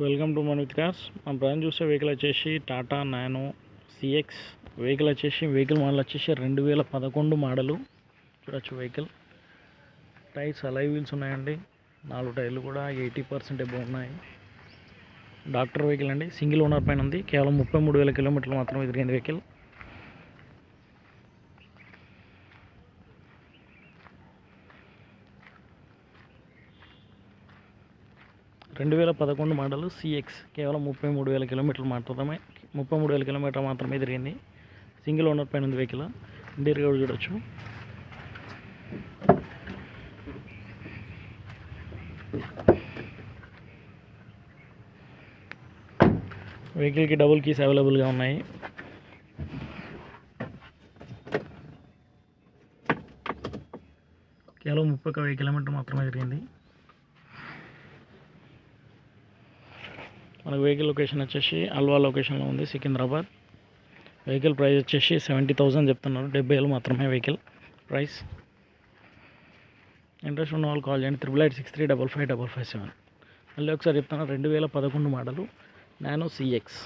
Welcome to మన cars. మన brand చూసే వెహికల్ వచ్చేసి టాటా నానో సిఎక్స్ వెహికల్ వచ్చేసి వెహికల్ మోడల్ వచ్చేసి రెండు వేల పదకొండు మోడలు చూడొచ్చు వెహికల్ టైర్స్ అలై వీల్స్ ఉన్నాయండి. నాలుగు టైర్లు కూడా ఎయిటీ పర్సెంట్ ఎబో ఉన్నాయి. డాక్టర్ వెహికల్ అండి. సింగిల్ ఓనర్ పైన ఉంది. కేవలం ముప్పై మూడు వేల కిలోమీటర్లు మాత్రమే తిరిగింది వెహికల్ రెండు వేల పదకొండు మోడల్ సిఎక్స్ కేవలం ముప్పై మూడు వేల కిలోమీటర్లు మాత్రమే ముప్పై మూడు వేల కిలోమీటర్ మాత్రమే తిరిగింది సింగిల్ ఓనర్ పైన ఉంది వెహికల్ ఇంటీరియర్ కూడా చూడొచ్చు. వెహికల్కి డబుల్ కీస్ అవైలబుల్గా ఉన్నాయి. కేవలం ముప్పై ఒక వెయ్యి కిలోమీటర్ మాత్రమే తిరిగింది మనకు వెహికల్ లొకేషన్ వచ్చేసి అల్వా లొకేషన్లో ఉంది సికింద్రాబాద్. వెహికల్ ప్రైస్ వచ్చేసి సెవెంటీ థౌసండ్ చెప్తున్నారు. డెబ్బై వేలు మాత్రమే వెహికల్ ప్రైస్ ఇంట్రెస్ట్ ఉన్న వాళ్ళు కాల్ చేయండి. Triple eight six three double five double five seven మళ్ళీ ఒకసారి చెప్తాను రెండు వేల పదకొండు మోడలు నానో సిఎక్స్